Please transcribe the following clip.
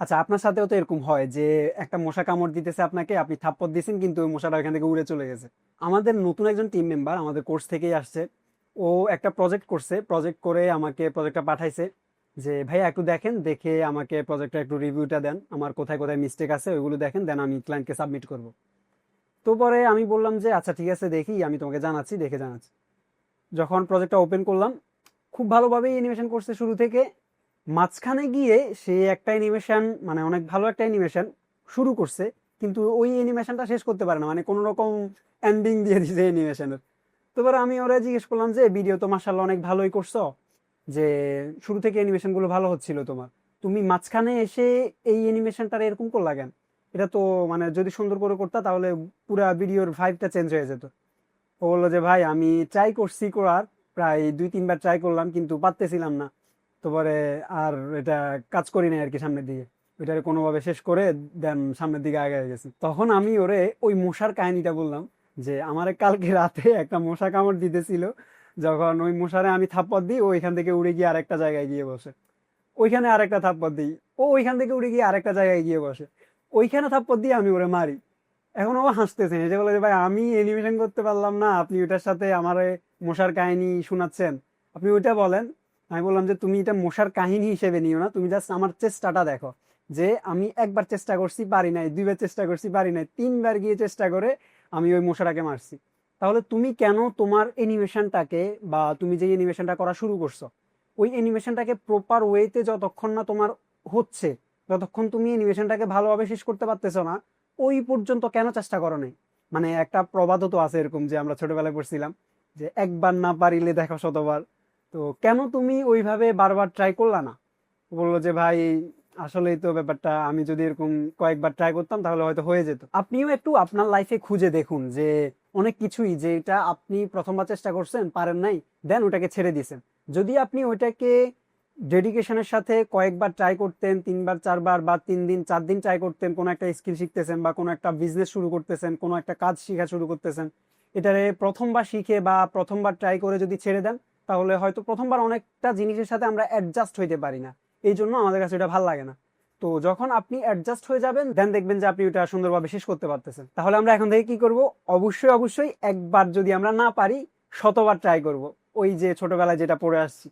আচ্ছা আপনার সাথেও তো এরকম হয় যে একটা মশা কামড় দিতেছে আপনাকে, আপনি থাপ্পড় দিয়েছেন কিন্তু ওই মশাটা ওইখান থেকে উড়ে চলে গেছে। আমাদের নতুন একজন টিম মেম্বার আমাদের কোর্স থেকেই আসছে। ও একটা প্রজেক্ট করছে প্রজেক্ট করে আমাকে প্রজেক্টটা পাঠাইছে যে, ভাইয়া, একটু দেখেন, দেখে আমাকে প্রজেক্টটা একটু রিভিউটা দেন। আমার কোথায় কোথায় মিস্টেক আছে, ওইগুলো দেখেন দেন আমি ক্লায়েন্টকে সাবমিট করব। তো পরে আমি বললাম যে আচ্ছা ঠিক আছে, দেখি, আমি তোমাকে জানাচ্ছি, দেখে জানাচ্ছি। যখন প্রজেক্টটা ওপেন করলাম, খুব ভালোভাবেই অ্যানিমেশন করছে শুরু থেকে। মাঝখানে গিয়ে সে একটা অ্যানিমেশন মানে অনেক ভালো একটা অ্যানিমেশন শুরু করছে, কিন্তু ওই অ্যানিমেশনটা শেষ করতে পারে না মানে কোনো রকম এন্ডিং দিয়ে দিছে অ্যানিমেশনের তো এবার আমি ওরা জিজ্ঞেস করলাম যে, ভিডিও তো মাসাল্লাহ অনেক ভালোই করছ, যে শুরু থেকে অ্যানিমেশনগুলো ভালো হচ্ছিল তোমার। তুমি মাঝখানে এসে এই অ্যানিমেশনটার এরকম করলা কেন? এটা তো মানে যদি সুন্দর করে করতা, তাহলে পুরা ভিডিওর ভাইবটা চেঞ্জ হয়ে যেত। ও বলল যে, ভাই, আমি ট্রাই করছি করার, প্রায় দুই, তিনবার ট্রাই করলাম, কিন্তু পারতেছিলাম না। তারপরে আর এটা কাজ করি নাই আর কি সামনের দিকে। ওইটারে কোনোভাবে শেষ করে দেন সামনের দিকে আগে গেছি। তখন আমি ওরে ওই মশার কাহিনীটা বললাম যে, আমার কালকে রাতে একটা মশা কামড় দিতেছিল, যখন ওই মশারে আমি থাপ্পড় দিই ওইখান থেকে উড়ে গিয়ে আরেকটা জায়গায় গিয়ে বসে। ওইখানে আরেকটা থাপ্পড় দিই, ও ওইখান থেকে উড়ে গিয়ে আরেকটা জায়গায় গিয়ে বসে। ওইখানে থাপ্পড় দিয়ে আমি ওরে মারি। এখন ও হাসতেছে যে বলে যে, ভাই, আমি অ্যানিমেশন করতে পারলাম না, আপনি ওইটার সাথে আমার মশার কাহিনী শোনাচ্ছেন। আপনি ওইটা বলেন আমি বললাম যে তুমি এটা মশার কাহিনী হিসেবে নিও না, তুমি জাস্ট আমার চেষ্টাটা দেখো যে আমি একবার চেষ্টা করছি, পারি নাই, দুইবার চেষ্টা করছি, পারি নাই, তিনবার গিয়ে চেষ্টা করে আমি ওই মশাটাকে মারছি। তাহলে তুমি কেন তোমার অ্যানিমেশনটাকে বা তুমি যে অ্যানিমেশনটা করা শুরু করছ, ওই অ্যানিমেশনটাকে প্রপার ওয়েতে যতক্ষণ না তোমার হচ্ছে, যতক্ষণ তুমি অ্যানিমেশনটাকে ভালোভাবে শেষ করতে পারতেছো না, ওই পর্যন্ত কেন চেষ্টা করো নাই? মানে একটা প্রবাদও তো আছে এরকম যে আমরা ছোটবেলায় পড়ছিলাম যে একবার না পারিলে দেখো শতবার। তো কেন তুমি ওইভাবে বারবার ট্রাই করলা না? বলল যে, ভাই, আসলেই তো ব্যাপারটা, আমি যদি এরকম কয়েকবার ট্রাই করতাম, তাহলে হয়তো হয়ে যেত। আপনিও একটু আপনার লাইফে খুঁজে দেখুন যে, অনেক কিছুই যেটা আপনি প্রথমবার চেষ্টা করছেন, পারেন নাই, দেন ওটাকে ছেড়ে দিয়েছেন। যদি আপনি ওইটাকে ডেডিকেশনের সাথে কয়েকবার ট্রাই করতেন, তিনবার, চারবার বা তিন দিন, চার দিন ট্রাই করতেন, কোনো একটা স্কিল শিখতেছেন বা কোনো একটা বিজনেস শুরু করতেছেন, কোনো একটা কাজ শেখা শুরু করতেছেন, এটারে প্রথমবার শিখে বা প্রথমবার ট্রাই করে যদি ছেড়ে দেন তাহলে হয়তো প্রথমবার অনেকটা জিনিসের সাথে আমরা অ্যাডজাস্ট হইতে পারি না। এই জন্য আমাদের কাছে এটা ভালো লাগে না। তো যখন আপনি অ্যাডজাস্ট হয়ে যাবেন দেন দেখবেন যে আপনি ওটা সুন্দরভাবে শেষ করতে পারতেছেন। তাহলে আমরা এখন থেকে কি করব? অবশ্যই অবশ্যই একবার যদি আমরা না পারি, শতবার ট্রাই করব। ওই যে ছোটবেলায় যেটা পড়ে আসছি।